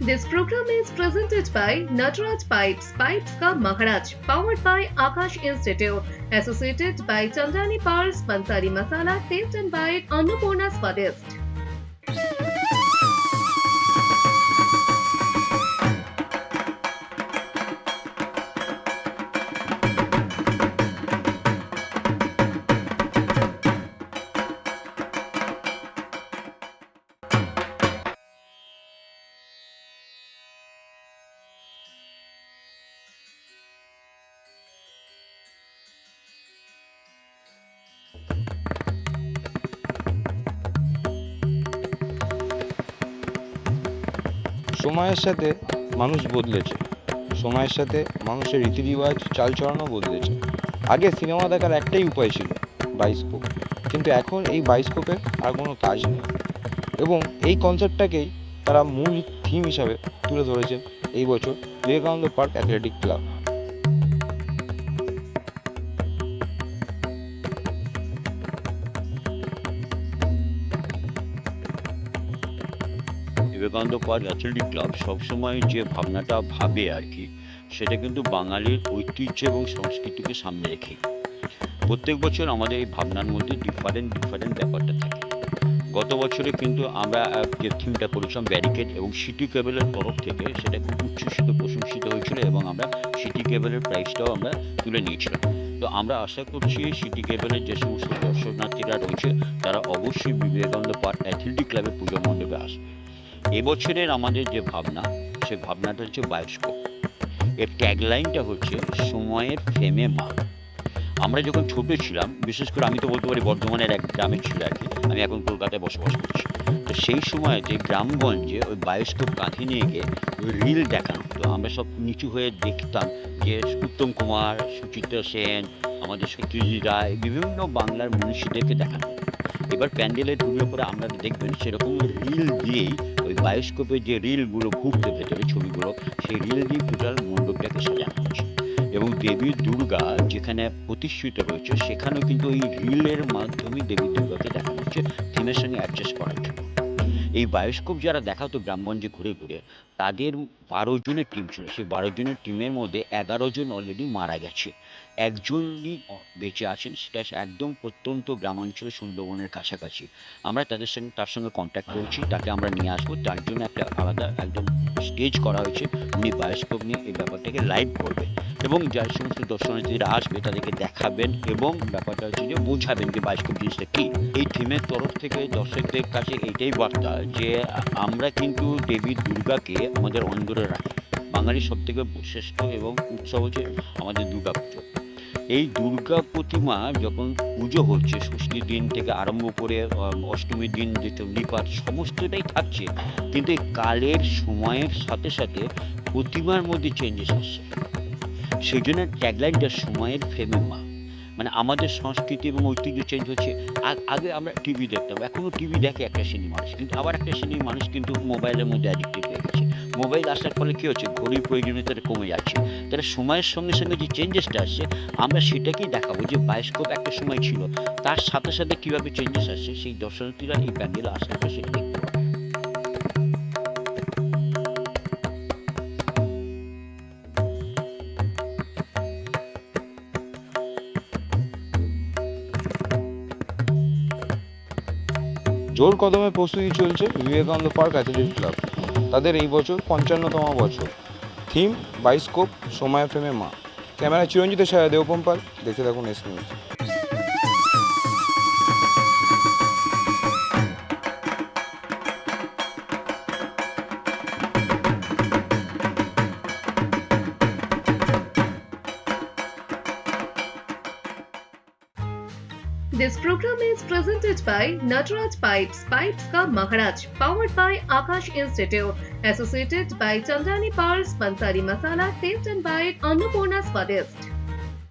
This program is presented by Nataraj Pipes, Pipes Ka Maharaj, powered by Akash Institute, associated by Chandani Pars, Bansari Masala, Taste and by Annapurna Swadist. সময়ের সাথে মানুষ বদলেছে। সময়ের সাথে মানুষের রীতিরিবাজ চালচলনও বদলেছে। আগে সিনেমা দেখার একটাই উপায় ছিল বাইস্কোপ। কিন্তু এখন এই বাইস্কোপের আর কোনো কাজ নেই। এবং এই কনসেপ্টটাকেই তারা মূল থিম হিসাবে তুলে ধরেছেন এই বছর Vivekananda park athletic club. Vivekananda athletic club সবসময় যে ভাবনাটা ভাবে আর কি, সেটা কিন্তু বাঙালির ঐতিহ্য এবং সংস্কৃতিকে সামনে রেখে। প্রত্যেক বছর আমাদের এই ভাবনার মধ্যে ডিফারেন্ট ডিফারেন্ট ব্যাপারটা থাকে। গত বছরে কিন্তু আমরা যে থিমটা করেছিলাম ব্যারিকেড এবং সিটি কেবলের তরফ থেকে সেটা খুব উচ্ছ্বসিত, প্রশংসিত হয়েছিল এবং আমরা সিটি কেবলের প্রাইসটাও আমরা তুলে নিয়েছিলাম। তো আমরা আশা করছি সিটি কেবলের যে সমস্ত দর্শনার্থীরা রয়েছে, তারা অবশ্যই বিবেকানন্দ পার্ক অ্যাথলেটিক ক্লাবের পুজো মণ্ডপে আসবে। এবছরের আমাদের যে ভাবনা সে ভাবনাটা হচ্ছে বায়োস্কোপ এর ট্যাগলাইনটা হচ্ছে সময়ের ফ্রেমে মা আমরা যখন ছোট ছিলাম, বিশেষ করে আমি তো বলতে পারি বর্ধমানের এক গ্রামে ছিল আর কি, আমি এখন কলকাতায় বসবাস করছি। তো সেই সময়তে গ্রামগঞ্জে ওই বায়োস্কোপ কাঁথি নিয়ে গিয়ে ওই রিল দেখানো হতো। আমরা সব নিচু হয়ে দেখতাম যে উত্তম কুমার, সুচিত্রা সেন, আমাদের সত্যজিৎ রায়, বিভিন্ন বাংলার মনীষীদেরকে দেখানো এবার প্যান্ডেলের টুরির উপরে আমরা দেখবেন সেরকম রিল দিয়েই ওই বায়োস্কোপের যে রিলগুলো ঘুরতে ভেতরে ছবিগুলো, সেই রিল দিয়ে টোটাল মণ্ডপটাকে সাজানো হচ্ছে। এবং দেবী দুর্গা যেখানে প্রতিষ্ঠিত রয়েছে, সেখানেও কিন্তু এই রিলের মাধ্যমে দেবী দুর্গাকে দেখানো হচ্ছে, থিমের সঙ্গে অ্যাডজাস্ট করার জন্য। এই বায়োস্কোপ যারা দেখাতো গ্রামগঞ্জে ঘুরে ঘুরে, তাদের বারো জনের টিম ছিল। সেই বারো জনের টিমের মধ্যে এগারো জন অলরেডি মারা গেছে। একজনই বেঁচে আছেন, সেটা একদম প্রত্যন্ত গ্রামাঞ্চলে সুন্দরবনের কাছাকাছি। আমরা তাদের সঙ্গে, তার সঙ্গে কন্ট্যাক্ট করেছি, তাকে আমরা নিয়ে আসব। তার জন্য একটা আলাদা একদম স্টেজ করা হয়েছে। উনি বায়োস্কোপ নিয়ে এই ব্যাপারটাকে লাইভ করবেন। এবং যার সমস্ত দর্শনার্থীরা আসবে, তাদেরকে দেখাবেন এবং ব্যাপারটা হচ্ছে যে বোঝাবেন যে বায়োস্কোপ জিনিসটা কী। এই থিমের তরফ থেকে দর্শকদের কাছে এইটাই বার্তা যে আমরা কিন্তু দেবী দুর্গাকে আমাদের অন্দরে রাখি। বাঙালির সব থেকে শ্রেষ্ঠ এবং উৎসব হচ্ছে আমাদের দুর্গা পুজো এই দুর্গা প্রতিমা যখন পুজো হচ্ছে ষষ্ঠীর দিন থেকে আরম্ভ করে অষ্টমীর দিন যে চণ্ডীপাঠ সমস্তটাই থাকছে। কিন্তু এই কালের সময়ের সাথে সাথে প্রতিমার মধ্যে চেঞ্জেস আসছে। সেই জন্য ট্যাগলাইনটা সময়ের ফ্রেমে মা। মানে আমাদের সংস্কৃতি এবং ঐতিহ্য চেঞ্জ হচ্ছে। আগে আমরা টিভি দেখতাম এখনও টিভি দেখে একটা শ্রেণির মানুষ। কিন্তু আবার একটা শ্রেণির মানুষ কিন্তু মোবাইলের মধ্যে অ্যাডিক্টেড হয়ে গেছে। মোবাইল আসার ফলে কী হচ্ছে? ঘড়ির প্রয়োজনীয়তাটা কমে যাচ্ছে। তাহলে সময়ের সঙ্গে সঙ্গে যে চেঞ্জেসটা আসছে, আমরা সেটাকেই দেখাবো যে বায়োস্কোপ একটা সময় ছিল। তার সাথে সাথে কীভাবে চেঞ্জেস আসছে, সেই দর্শনার্থীরা এই প্যান্ডেলে আসার পর সেটা দেখতে জোর কদমে প্রস্তুতি চলছে বিবেকানন্দ পার্ক অ্যাথলেটিক ক্লাব। তাদের এই বছর পঞ্চান্নতম বছর। থিম, বাইস্কোপ, সময় ফ্রেমে মা। ক্যামেরা চিরঞ্জিতের সাথে দেবপম্পাল দেখতে থাকুন S news. This program is presented by Nataraj Pipes, Pipes Ka Maharaj, powered by Akash Institute, associated by Chandani Pars, Bansari Masala, Taste and Bite, Annapurna Swadist.